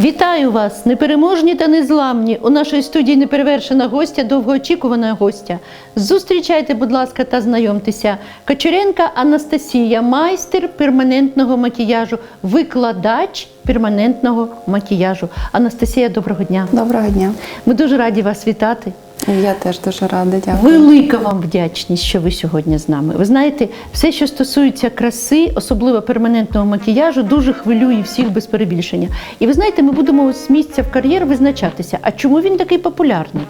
Вітаю вас, непереможні та незламні. У нашій студії неперевершена гостя, довгоочікувана гостя. Зустрічайте, будь ласка, та знайомтеся. Кочуренка Анастасія, майстер перманентного макіяжу, викладач перманентного макіяжу. Анастасія, доброго дня. Доброго дня. Ми дуже раді вас вітати. Я теж дуже рада. Дякую. Велика вам вдячність, що ви сьогодні з нами. Ви знаєте, все, що стосується краси, особливо перманентного макіяжу, дуже хвилює всіх без перебільшення. І ви знаєте, ми будемо з місця в кар'єр визначатися. А чому він такий популярний?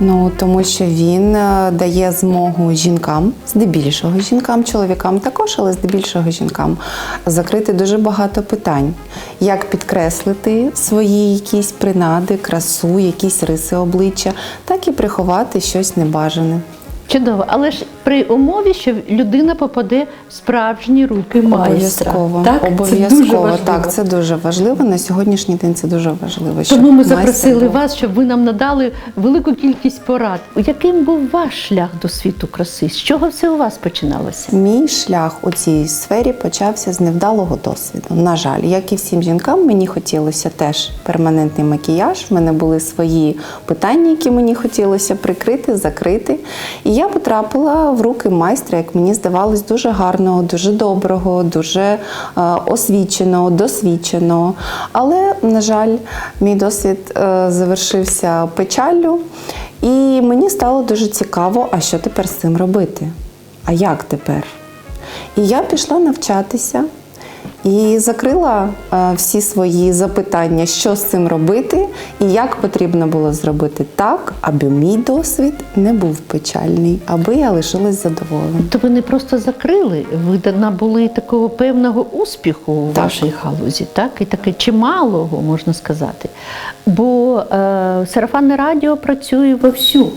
Ну тому що він е, дає змогу жінкам, здебільшого жінкам, чоловікам також, але здебільшого жінкам, закрити дуже багато питань, як підкреслити свої якісь принади, красу, якісь риси обличчя, так і приховати щось небажане. Чудово, але ж при умові, що людина попаде в справжні руки майстра. Обов'язково, Так? Обов'язково. важливо. так, це дуже важливо. На сьогоднішній день це дуже важливо. Тому ми запросили був. вас, щоб ви нам надали велику кількість порад. Яким був ваш шлях до світу краси? З чого все у вас починалося? Мій шлях у цій сфері почався з невдалого досвіду. На жаль, як і всім жінкам, мені хотілося теж перманентний макіяж. В мене були свої питання, які мені хотілося прикрити, закрити. І я потрапила в руки майстра, як мені здавалось, дуже гарного, дуже доброго, дуже е, освіченого, досвідченого. Але, на жаль, мій досвід е, завершився печаллю. І мені стало дуже цікаво, а що тепер з цим робити? А як тепер? І я пішла навчатися і закрила е, всі свої запитання, що з цим робити, і як потрібно було зробити так, аби мій досвід не був печальний, аби я лишилась задоволена. То ви не просто закрили, ви набули такого певного успіху у Так. вашій галузі, так? І таке чималого, можна сказати. Бо е, сарафанне радіо працює вовсю,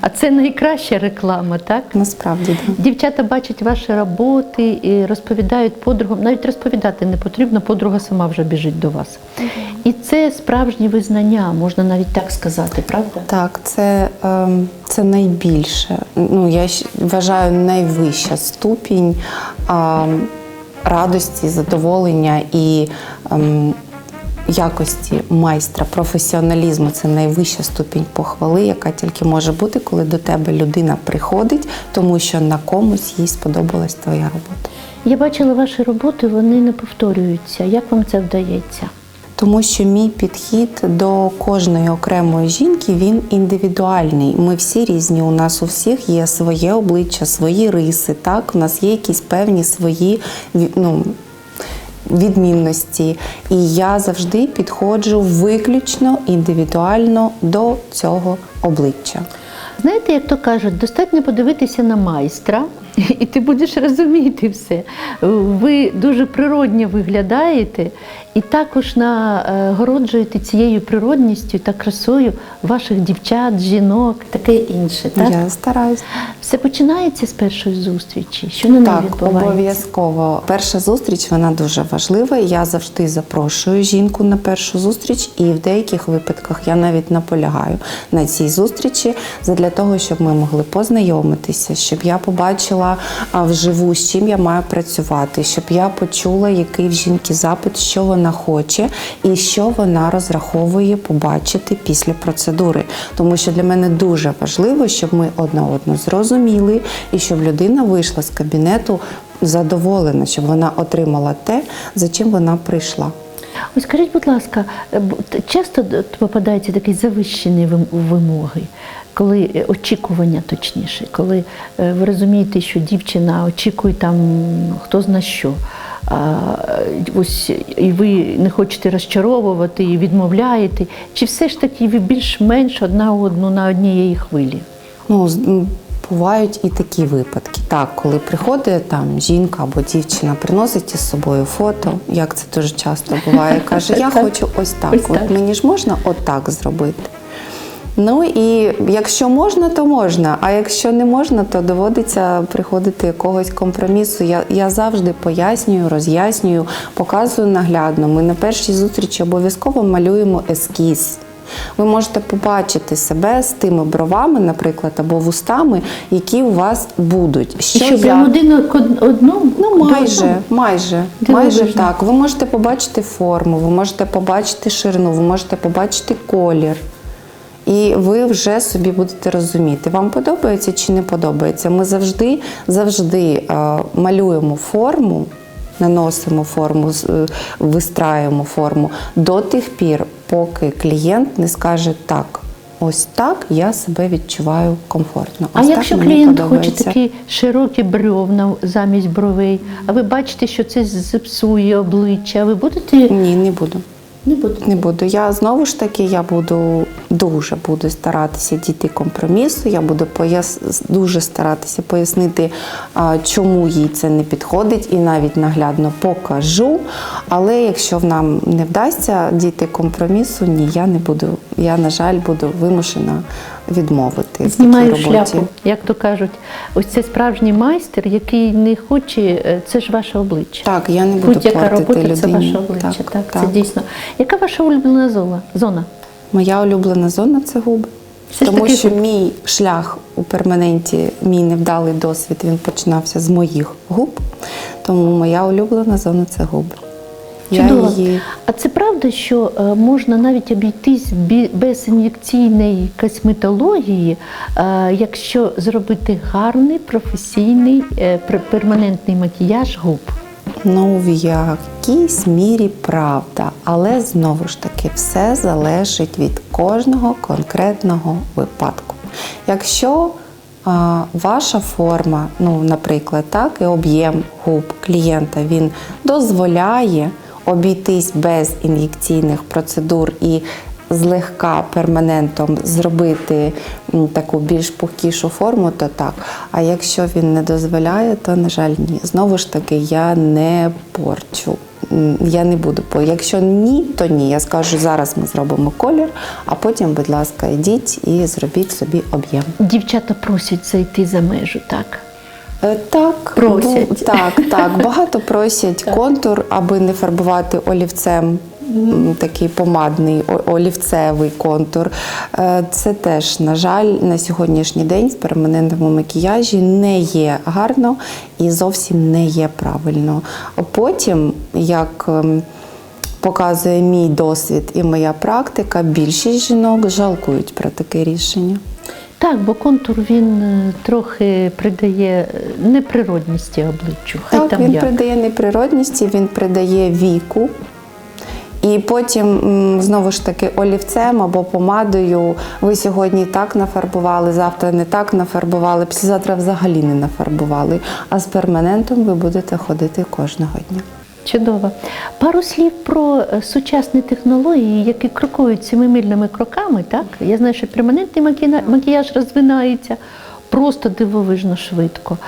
а це найкраща реклама, так? Насправді, да. Дівчата бачать ваші роботи і розповідають подругам. Навіть розповідати не потрібно, подруга сама вже біжить до вас. І це справжнє визнання, можна навіть так сказати, правда? Так, це, ем, це найбільше. Ну, я вважаю найвища ступінь радості, задоволення і ем, якості майстра, професіоналізму. Це найвища ступінь похвали, яка тільки може бути, коли до тебе людина приходить, тому що на комусь їй сподобалась твоя робота. Я бачила ваші роботи, вони не повторюються. Як вам це вдається? Тому що мій підхід до кожної окремої жінки він індивідуальний. Ми всі різні. У нас у всіх є своє обличчя, свої риси. Так, у нас є якісь певні свої ну, відмінності. І я завжди підходжу виключно індивідуально до цього обличчя. Знаєте, як то кажуть, достатньо подивитися на майстра, і ти будеш розуміти все. Ви дуже природньо виглядаєте і також нагороджуєте цією природністю та красою ваших дівчат, жінок, таке інше. Так? Я стараюсь. Все починається з першої зустрічі. Що на неї Так, відбувається? обов'язково. Перша зустріч вона дуже важлива. Я завжди запрошую жінку на першу зустріч, і в деяких випадках я навіть наполягаю на цій зустрічі для того, щоб ми могли познайомитися, щоб я побачила вживу, з чим я маю працювати, щоб я почула, який в жінки запит, що вона хоче, і що вона розраховує побачити після процедури. Тому що для мене дуже важливо, щоб ми одна одну зрозуміли, і щоб людина вийшла з кабінету задоволена, щоб вона отримала те, за чим вона прийшла. Ось скажіть, будь ласка, е, часто попадаються такі завищені вимоги, коли е, очікування точніше, коли е, ви розумієте, що дівчина очікує там хто зна що. А, ось і ви не хочете розчаровувати і відмовляєте, чи все ж таки ви більш-менш одна одну на однієї хвилі? Ну, бувають і такі випадки. Так, коли приходить там жінка або дівчина, приносить із собою фото, як це дуже часто буває, каже: Я хочу ось так. От мені ж можна отак зробити. Ну і якщо можна, то можна. А якщо не можна, то доводиться приходити якогось компромісу. Я, я завжди пояснюю, роз'яснюю, показую наглядно. Ми на першій зустрічі обов'язково малюємо ескіз. Ви можете побачити себе з тими бровами, наприклад, або вустами, які у вас будуть. І що, я- один од- одну? Ну, майже, майже, майже Дивовижно. так. Ви можете побачити форму, ви можете побачити ширину, ви можете побачити колір. І ви вже собі будете розуміти, вам подобається чи не подобається. Ми завжди, завжди е, малюємо форму, наносимо форму, з- е, вистраюємо форму до тих пір, поки клієнт не скаже так. Ось так я себе відчуваю комфортно. А так якщо мені клієнт хоче такі широкі бревна замість бровей, а ви бачите, що це зіпсує обличчя, ви будете Ні, не буду. не буду. Не буду. Я знову ж таки я буду дуже буду старатися дійти компромісу. Я буду пояс... дуже старатися пояснити, чому їй це не підходить, і навіть наглядно покажу. Але якщо нам не вдасться дійти компромісу, ні, я не буду. Я, на жаль, буду вимушена відмовити. Знімаю шляпу, як то кажуть. Ось це справжній майстер, який не хоче, е, це ж ваше обличчя. Так, я не буду Будь-яка робота людині. це ваше обличчя. Так, Так, це дійсно. Яка ваша улюблена зона? Моя улюблена зона це губи. Все Тому таки що мій шлях у перманенті, мій невдалий досвід, він починався з моїх губ. Тому моя улюблена зона це губи. Чудово. Я її А це правда, що е, можна навіть обійтись без ін'єкційної косметології, е, якщо зробити гарний професійний е, перманентний макіяж губ? ну в якійсь мірі правда, але знову ж таки все залежить від кожного конкретного випадку. Якщо ваша форма, ну, наприклад, так, і об'єм губ клієнта він дозволяє обійтись без ін'єкційних процедур і злегка перманентом зробити таку більш пухкішу форму, то так. А якщо він не дозволяє, то на жаль, ні. Знову ж таки, я не порчу. Я не буду. Якщо ні, то ні. Я скажу, зараз ми зробимо колір, а потім, будь ласка, йдіть і зробіть собі об'єм. Дівчата просять зайти за межу, так? Е, Так, Просять. бу- так, так. Багато просять контур, аби не фарбувати олівцем. Такий помадний олівцевий контур. Е, Це теж, на жаль, на сьогоднішній день в перманентному макіяжі не є гарно і зовсім не є правильно. Потім, як ем, показує мій досвід і моя практика, більшість жінок жалкують про таке рішення. Так, бо контур він е, трохи придає е, неприродності обличчю. Хай Так, там він як. придає неприродності, він придає віку. І потім знову ж таки олівцем або помадою ви сьогодні так нафарбували, завтра не так нафарбували, післязавтра взагалі не нафарбували. А з перманентом ви будете ходити кожного дня. Чудово. Пару слів про е, сучасні технології, які крокують семимильними кроками. Так? Я знаю, що перманентний макіяж розвинається просто дивовижно швидко.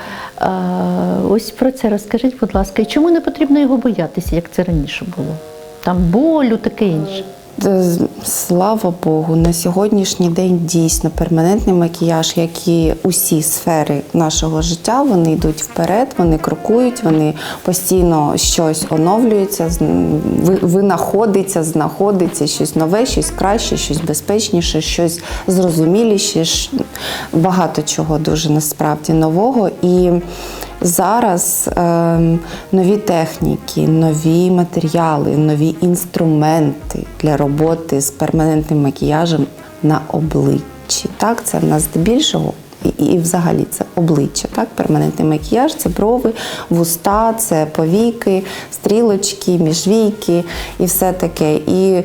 Ось про це розкажіть, будь ласка, і чому не потрібно його боятися, як це раніше було? Там болю, таке інше. Е, Слава Богу, на сьогоднішній день дійсно перманентний макіяж, як і усі сфери нашого життя, вони йдуть вперед, вони крокують, вони постійно щось оновлюються, винаходиться, знаходиться щось нове, щось краще, щось безпечніше, щось зрозуміліше. Багато чого дуже насправді нового. І Зараз ем, нові техніки, нові матеріали, нові інструменти для роботи з перманентним макіяжем на обличчі. Так, це в нас здебільшого. І, і взагалі це обличчя, так? Перманентний макіяж це брови, вуста, це повіки, стрілочки, міжвійки і все таке. І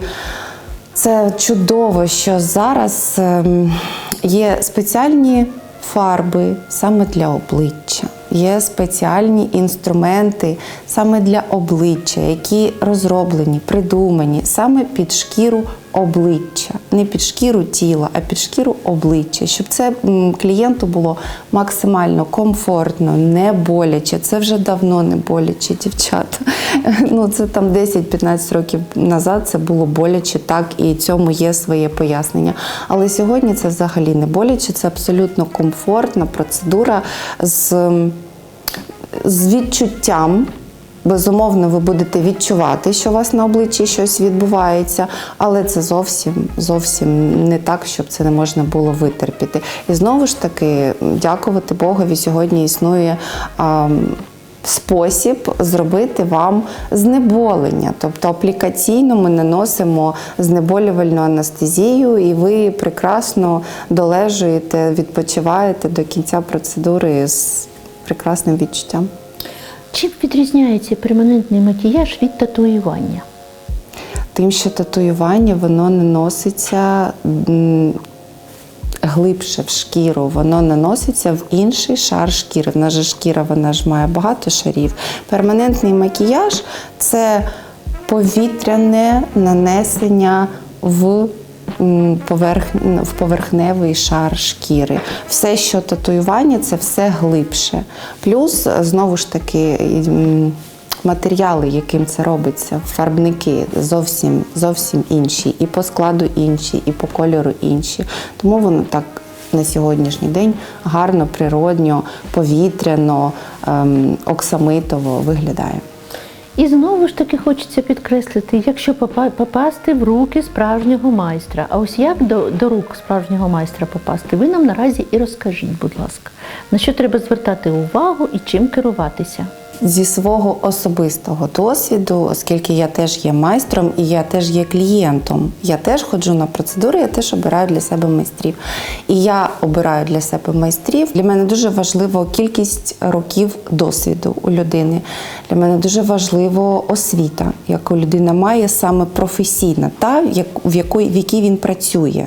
це чудово, що зараз ем, є спеціальні фарби саме для обличчя. Є спеціальні інструменти саме для обличчя, які розроблені, придумані саме під шкіру обличчя, не під шкіру тіла, а під шкіру обличчя, щоб це клієнту було максимально комфортно, не боляче. Це вже давно не боляче, дівчата. Ну це там 10-15 років назад це було боляче, так і цьому є своє пояснення. Але сьогодні це взагалі не боляче, це абсолютно комфортна процедура з, з відчуттям Безумовно, ви будете відчувати, що у вас на обличчі щось відбувається, але це зовсім зовсім не так, щоб це не можна було витерпіти. І знову ж таки, дякувати Богові, сьогодні існує. А, Спосіб зробити вам знеболення, тобто аплікаційно ми наносимо знеболювальну анестезію, і ви прекрасно долежуєте, відпочиваєте до кінця процедури з прекрасним відчуттям. Чим відрізняється перманентний макіяж від татуювання? Тим, що татуювання воно наноситься глибше в шкіру, воно наноситься в інший шар шкіри. В нас же шкіра вона ж має багато шарів. Перманентний макіяж це повітряне нанесення в. В поверхневий шар шкіри. Все, що татуювання, це все глибше. Плюс, знову ж таки, матеріали, яким це робиться, фарбники зовсім зовсім інші, і по складу інші, і по кольору інші. Тому воно так на сьогоднішній день гарно, природньо, повітряно, ем, оксамитово виглядає. І знову ж таки хочеться підкреслити, якщо попа- попасти в руки справжнього майстра. А ось як до, до рук справжнього майстра попасти, ви нам наразі і розкажіть, будь ласка, на що треба звертати увагу і чим керуватися. Зі свого особистого досвіду, оскільки я теж є майстром і я теж є клієнтом, я теж ходжу на процедури, я теж обираю для себе майстрів. І я обираю для себе майстрів. Для мене дуже важливо кількість років досвіду у людини. Для мене дуже важливо освіта, яку людина має саме професійна, та в якій він працює.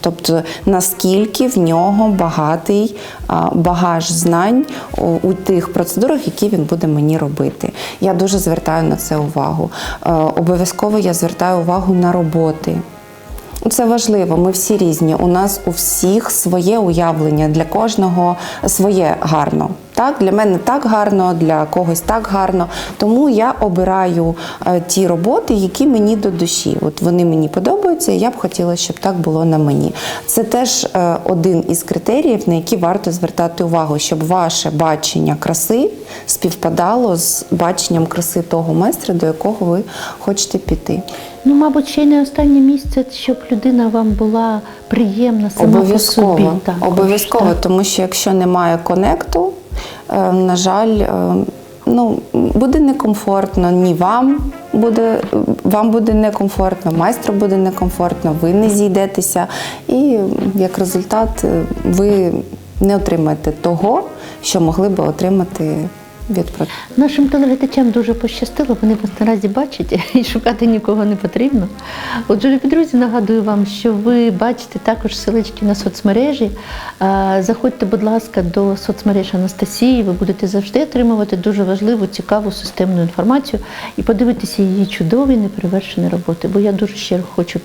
Тобто наскільки в нього багатий багаж знань у, тих процедурах, які він буде мені робити. Я дуже звертаю на це увагу. Е, Обов'язково я звертаю увагу на роботи. Це важливо, ми всі різні. У нас у всіх своє уявлення, для кожного своє гарно. Так, для мене так гарно, для когось так гарно. Тому я обираю е, ті роботи, які мені до душі. От вони мені подобаються, і я б хотіла, щоб так було на мені. Це теж е, один із критеріїв, на які варто звертати увагу, щоб ваше бачення краси співпадало з баченням краси того майстра, до якого ви хочете піти. Ну, мабуть, ще й не останнє місце, щоб людина вам була приємна сама по собі. Так, обов'язково, тому що якщо немає конекту, на жаль, е, ну буде некомфортно ні вам. Буде вам буде некомфортно, майстру буде некомфортно, ви не зійдетеся, і як результат е, ви не отримаєте того, що могли би отримати від Нашим телеглядачам дуже пощастило, вони вас наразі бачать і шукати нікого не потрібно. Отже, любі друзі, нагадую вам, що ви бачите також силички на соцмережі. Е, Заходьте, будь ласка, до соцмереж Анастасії. Ви будете завжди отримувати дуже важливу, цікаву системну інформацію і подивитися її чудові неперевершені роботи. Бо я дуже щиро хочу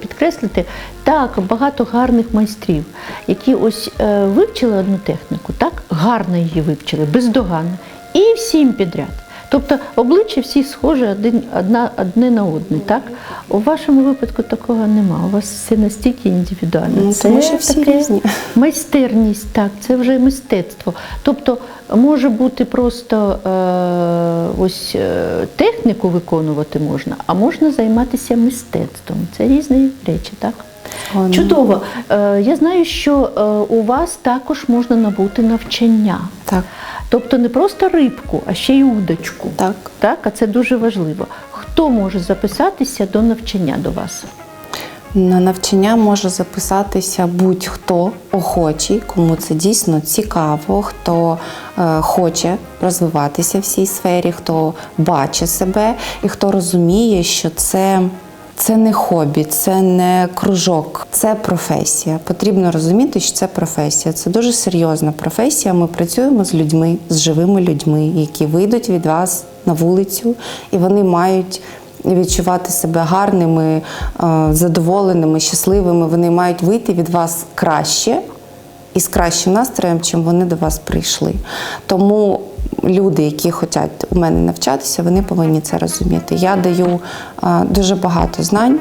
підкреслити так багато гарних майстрів, які ось е, вивчили одну техніку, так гарно її вивчили, бездоганно. І всім підряд. Тобто обличчя всі схожі один, одна, одне на одне, так? У вашому випадку такого нема. У вас все настільки індивідуально. Ну, тому що всі таке різні. майстерність, так, це вже мистецтво. Тобто може бути просто е, ось е, техніку виконувати можна, а можна займатися мистецтвом. Це різні речі, так? Згодна. Чудово. Е, я знаю, що е, у вас також можна набути навчання. Так. Тобто не просто рибку, а ще й удочку. Так. Так, а це дуже важливо. Хто може записатися до навчання до вас? На навчання може записатися будь-хто охочий, кому це дійсно цікаво, хто е, хоче розвиватися в цій сфері, хто бачить себе і хто розуміє, що це. Це не хобі, це не кружок, це професія. Потрібно розуміти, що це професія. Це дуже серйозна професія. Ми працюємо з людьми, з живими людьми, які вийдуть від вас на вулицю, і вони мають відчувати себе гарними, е, задоволеними, щасливими. Вони мають вийти від вас краще і з кращим настроєм, чим вони до вас прийшли. Тому люди, які хочуть у мене навчатися, вони повинні це розуміти. Я даю е, дуже багато знань.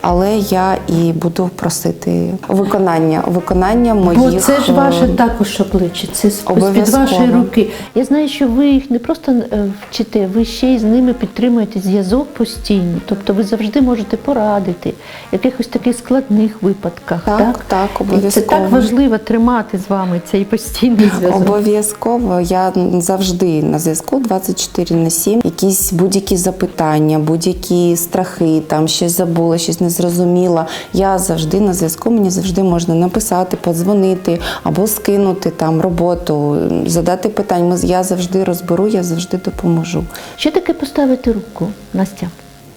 Але я і буду просити виконання, виконання моїх. Бо це ж е, ваше також обличчя, це з з під вашої руки. Я знаю, що ви їх не просто е, вчите, ви ще й з ними підтримуєте зв'язок постійно. Тобто ви завжди можете порадити в якихось таких складних випадках. Так, Так, так, І це так важливо тримати з вами цей постійний зв'язок. Обов'язково я завжди на зв'язку 24 на 7. Якісь будь-які запитання, будь-які страхи, там щось забула, щось не зрозуміла. Я завжди на зв'язку. Мені завжди можна написати, подзвонити або скинути там роботу, задати питання. Я завжди розберу, я завжди допоможу. Що таке поставити руку, Настя?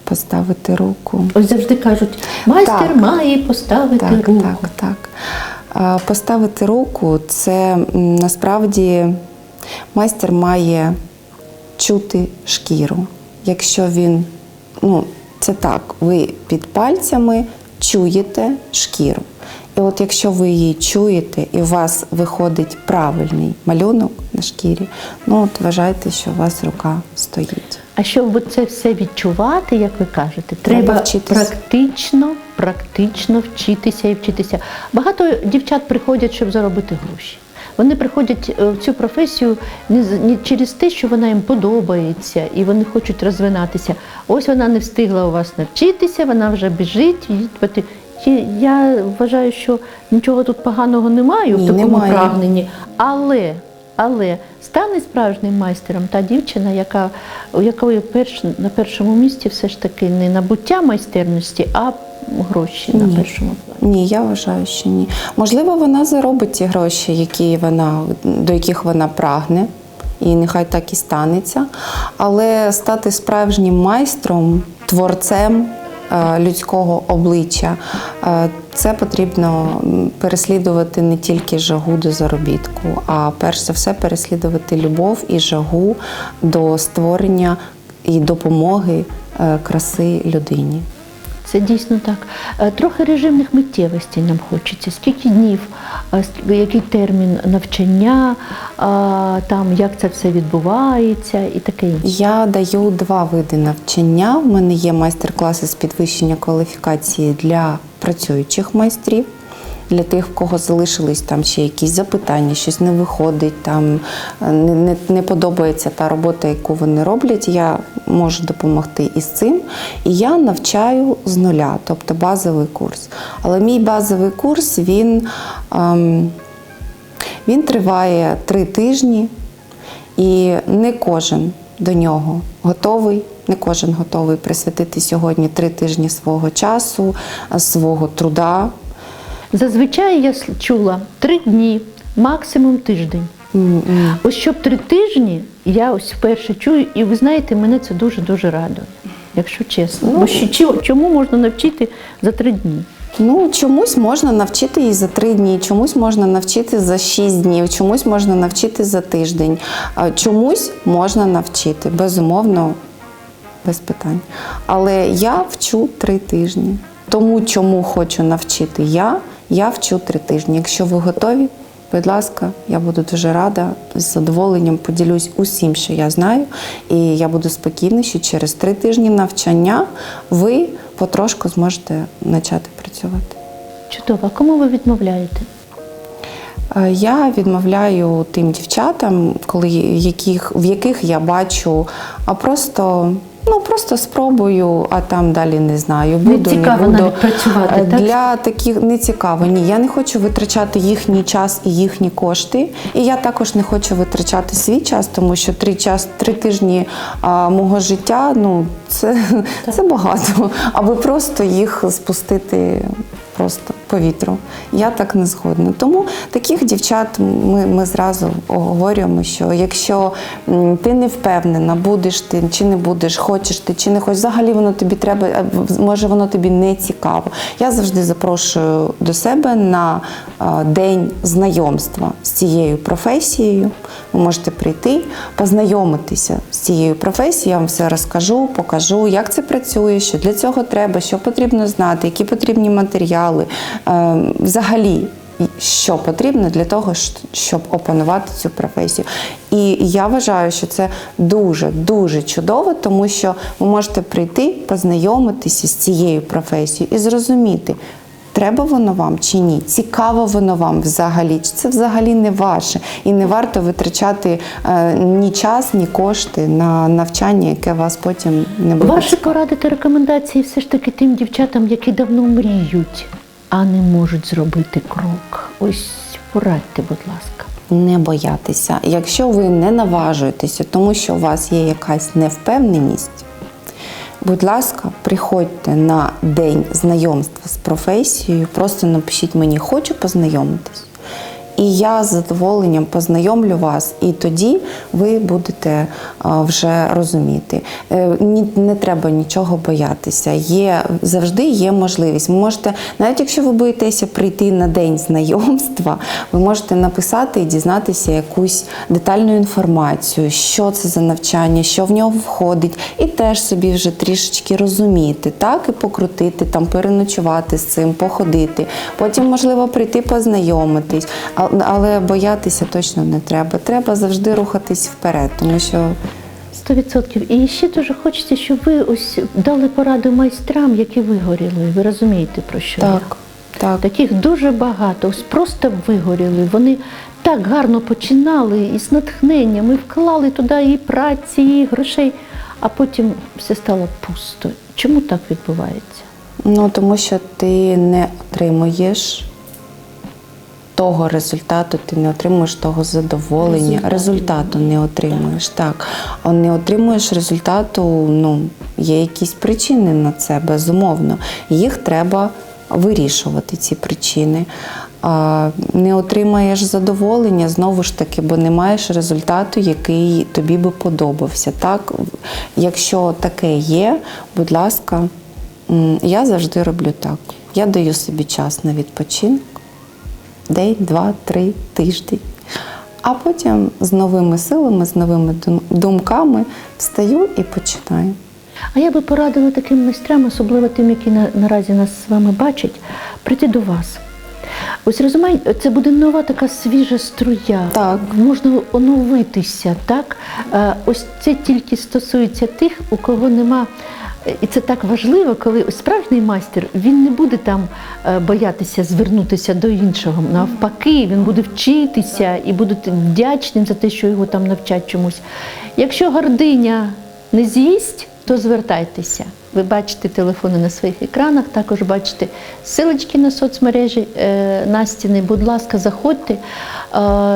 Поставити руку. Ось завжди кажуть, майстер Так. має поставити Так, руку. так, так. А, Поставити руку це насправді майстер має чути шкіру. Якщо він, ну, це так, ви під пальцями чуєте шкіру. І от якщо ви її чуєте і у вас виходить правильний малюнок на шкірі, ну от вважайте, що у вас рука стоїть. А щоб це все відчувати, як ви кажете, треба, Треба вчитися. практично, практично вчитися і вчитися. Багато дівчат приходять, щоб заробити гроші. Вони приходять е, в цю професію не, через те, що вона їм подобається і вони хочуть розвинатися. Ось вона не встигла у вас навчитися, вона вже біжить. Я вважаю, що нічого тут поганого немає в такому немає. прагненні, але але стане справжнім майстером та дівчина, яка, у якої перш, на першому місці все ж таки не набуття майстерності, а гроші на Ні. першому плані. Ні, я вважаю, що ні. Можливо, вона заробить ті гроші, які вона, до яких вона прагне, і нехай так і станеться. Але стати справжнім майстром, творцем е, людського обличчя, е, це потрібно переслідувати не тільки жагу до заробітку, а перш за все переслідувати любов і жагу до створення і допомоги е, краси людині. Це дійсно так. Е, Трохи режимних миттєвостей нам хочеться. Скільки днів, який термін навчання, там як це все відбувається і таке інше. Я даю два види навчання. У мене є майстер-класи з підвищення кваліфікації для працюючих майстрів. Для тих, в кого залишились там ще якісь запитання, щось не виходить, там е, не, не, не подобається та робота, яку вони роблять, я можу допомогти із цим. І я навчаю з нуля, тобто базовий курс. Але мій базовий курс він, ем, він триває три тижні. І не кожен до нього готовий, не кожен готовий присвятити сьогодні три тижні свого часу, свого труда. Зазвичай я чула три дні, максимум тиждень. М-м. Ось щоб три тижні, я ось вперше чую, і ви знаєте, мене це дуже-дуже радує, якщо чесно. Бо що, чому можна навчити за три дні? Ну, чомусь можна навчити і за три дні, чомусь можна навчити за шість днів, чомусь можна навчити за тиждень, чомусь можна навчити, безумовно, без питань. Але я вчу три тижні. Тому, чому хочу навчити я, я вчу три тижні. Якщо ви готові, будь ласка, я буду дуже рада, з задоволенням поділюсь усім, що я знаю. І я буду спокійна, що через три тижні навчання ви потрошку зможете почати працювати. Чудово, кому ви відмовляєте? Е, Я відмовляю тим дівчатам, коли яких, в яких я бачу, а просто. Ну просто спробую, а там далі не знаю. Не Буду, цікаво не буду. навіть працювати, Е, так? Для таких не цікаво. Ні, я не хочу витрачати їхній час і їхні кошти. І я також не хочу витрачати свій час, тому що три час, три тижні а, мого життя ну це, це багато. Аби просто їх спустити просто по вітру. Я так не згодна. Тому таких дівчат ми, ми зразу оговорюємо, що якщо ти не впевнена, будеш ти чи не будеш, хочеш ти чи не хочеш, взагалі воно тобі треба, в- може воно тобі не цікаво. Я завжди запрошую до себе на день знайомства з цією професією. Ви можете прийти, познайомитися з цією професією. Я вам все розкажу, покажу, як це працює, що для цього треба, що потрібно знати, які потрібні матеріали. Е, Взагалі, що потрібно для того, щоб опанувати цю професію. І я вважаю, що це дуже дуже чудово, тому що ви можете прийти, познайомитися з цією професією і зрозуміти. Треба воно вам чи ні? Цікаво воно вам взагалі? Чи це взагалі не ваше? І не варто витрачати е, ні час, ні кошти на навчання, яке вас потім не буде. Ваші поради та рекомендації все ж таки тим дівчатам, які давно мріють, а не можуть зробити крок. Ось порадьте, будь ласка. Не боятися. Якщо ви не наважуєтеся, тому що у вас є якась невпевненість, будь ласка, приходьте на день знайомства з професією, просто напишіть мені, хочу познайомитись. І я з задоволенням познайомлю вас, і тоді ви будете вже розуміти. Е, Не треба нічого боятися. Є завжди є можливість. Ви можете, навіть якщо ви боїтеся прийти на день знайомства, ви можете написати і дізнатися якусь детальну інформацію, що це за навчання, що в нього входить, і теж собі вже трішечки розуміти, так і покрутити, там переночувати з цим, походити. Потім, можливо, прийти познайомитись, але боятися точно не треба. Треба завжди рухатись вперед, тому що Сто відсотків. І ще дуже хочеться, щоб ви ось дали пораду майстрам, які вигоріли. Ви розумієте про що я? так, так. Таких дуже багато, ось просто вигоріли. Вони так гарно починали і з натхненням, і вклали туди і праці, і грошей, а потім все стало пусто. Чому так відбувається? Ну, тому що ти не отримуєш того результату, ти не отримуєш того задоволення. Результату. Результату не отримуєш. Так. А не отримуєш результату, ну, є якісь причини на це, безумовно. Їх треба вирішувати, ці причини. Не отримаєш задоволення знову ж таки, бо не маєш результату, який тобі би подобався. Так? Якщо таке є, будь ласка, я завжди роблю так. Я даю собі час на відпочинок, день, два, три, тиждень. А потім з новими силами, з новими думками встаю і починаю. А я би порадила таким майстрам, особливо тим, які на, наразі нас з вами бачать, прийти до вас. Ось розумієте, це буде нова така свіжа струя. Так. Можна оновитися, так? Е, Ось це тільки стосується тих, у кого нема. І це так важливо, коли ось справжній майстер він не буде там е, боятися звернутися до іншого. Навпаки, він буде вчитися і буде вдячним за те, що його там навчать чомусь. Якщо гординя не з'їсть, то звертайтеся. Ви бачите телефони на своїх екранах, також бачите силочки на соцмережі е, Настіни. Будь ласка, заходьте, е,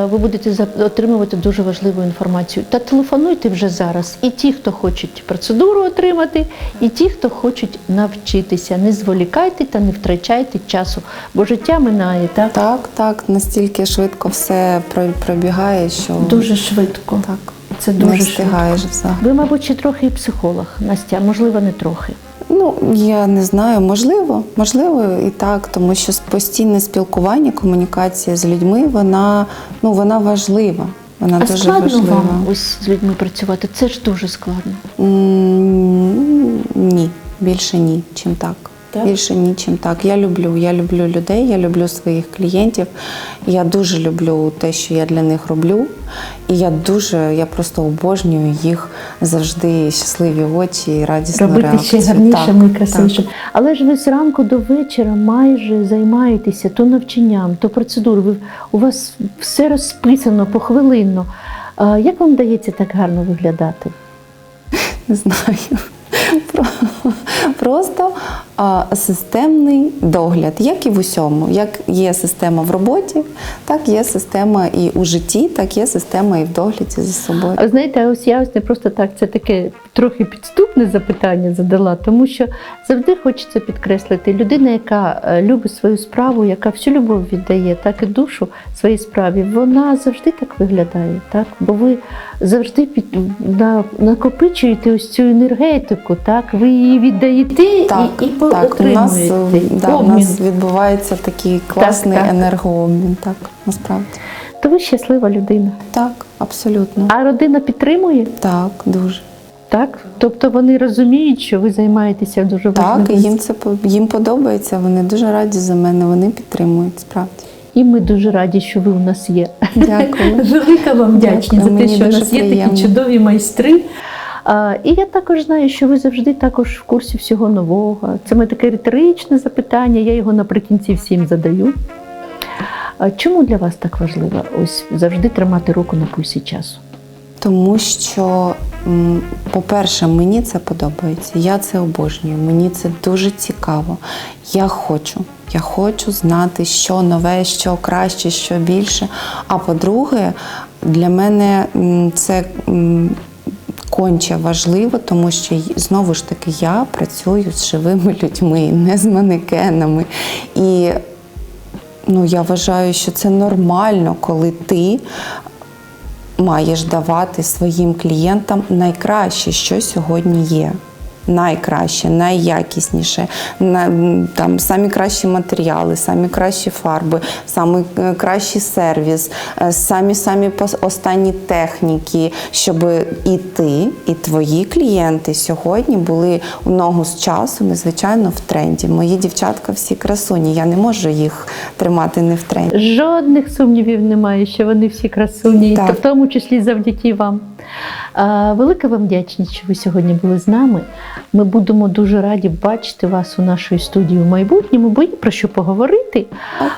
ви будете отримувати дуже важливу інформацію. Та телефонуйте вже зараз. І ті, хто хочуть процедуру отримати, і ті, хто хочуть навчитися. Не зволікайте та не втрачайте часу, бо життя минає так, Так, так, настільки швидко все про- пробігає, що дуже швидко. так, Це дуже встигаєш взагалі. Ви, мабуть, ще трохи і психолог, Настя, можливо, не трохи. Ну, я не знаю, можливо, можливо і так, тому що постійне спілкування, комунікація з людьми, вона, ну, вона важлива. Вона А дуже складно важлива. вам ось з людьми працювати? Це ж дуже складно. М, Ні, більше ні, чим так. Так? Більше ні, чим так. Я люблю. Я люблю людей, я люблю своїх клієнтів. Я дуже люблю те, що я для них роблю. І я дуже, я просто обожнюю їх завжди щасливі очі і радісну Робити реакцію. ще гарнішим Так, і красивішим. Але ж ви зранку до вечора майже займаєтеся то навчанням, то процедурою. У вас все розписано похвилинно. Як вам вдається так гарно виглядати? Не знаю. Про- Просто а, системний догляд, як і в усьому. Як є система в роботі, так є система і у житті, так є система і в догляді за собою. А знаєте, ось я ось не просто так, це таке трохи підступне запитання задала, тому що завжди хочеться підкреслити людина, яка е, любить свою справу, яка всю любов віддає, так і душу своїй справі, вона завжди так виглядає, так? Бо ви завжди під, на, накопичуєте ось цю енергетику, так? Ви її віддаєте Так, і, і так, у нас, е, да, у нас відбувається такий класний так. енергообмін, так, насправді. То ви щаслива людина. Так, абсолютно. А родина підтримує? Так, дуже. Так? Тобто вони розуміють, що ви займаєтеся дуже Так, і їм це їм подобається. Вони дуже раді за мене, вони підтримують справді. І ми дуже раді, що ви у нас є. Дякую. Велика вам вдячність за те, що у нас є такі чудові майстри. І я також знаю, що ви завжди також в курсі всього нового. Це моє таке риторичне запитання, я його наприкінці всім задаю. Чому для вас так важливо ось завжди тримати руку на пульсі часу? Тому що, по-перше, мені це подобається. Я це обожнюю. Мені це дуже цікаво. Я хочу. Я хочу знати, що нове, що краще, що більше. А по-друге, для мене це конче важливо, тому що знову ж таки я працюю з живими людьми, не з манекенами. І ну, я вважаю, що це нормально, коли ти маєш давати своїм клієнтам найкраще, що сьогодні є. Найкраще, найякісніше, на, там самі кращі матеріали, самі кращі фарби, самий е, кращий сервіс, е, самі самі останні техніки, щоб і ти, і твої клієнти сьогодні були у ногу з часом і, звичайно, в тренді. Мої дівчатка всі красуні. Я не можу їх тримати не в тренді. Жодних сумнівів немає, що вони всі красуні, Так. та в тому числі завдяки вам. Велика вам вдячність, що ви сьогодні були з нами. Ми будемо дуже раді бачити вас у нашій студії в майбутньому, бо є про що поговорити.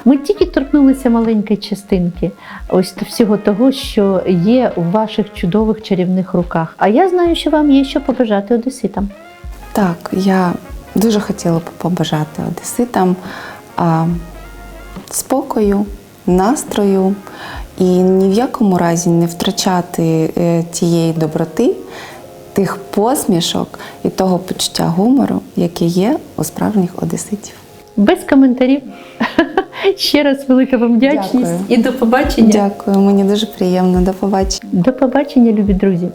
Ми тільки торкнулися маленької частинки ось всього того, що є у ваших чудових чарівних руках. А я знаю, що вам є що побажати одеситам. Так, я дуже хотіла б побажати одеситам а, спокою, настрою і ні в якому разі не втрачати е, тієї доброти, тих посмішок і того почуття гумору, яке є у справжніх одеситів. Без коментарів. Ще раз велика вам вдячність Дякую. і до побачення. Дякую, мені дуже приємно. До побачення. До побачення, любі друзі.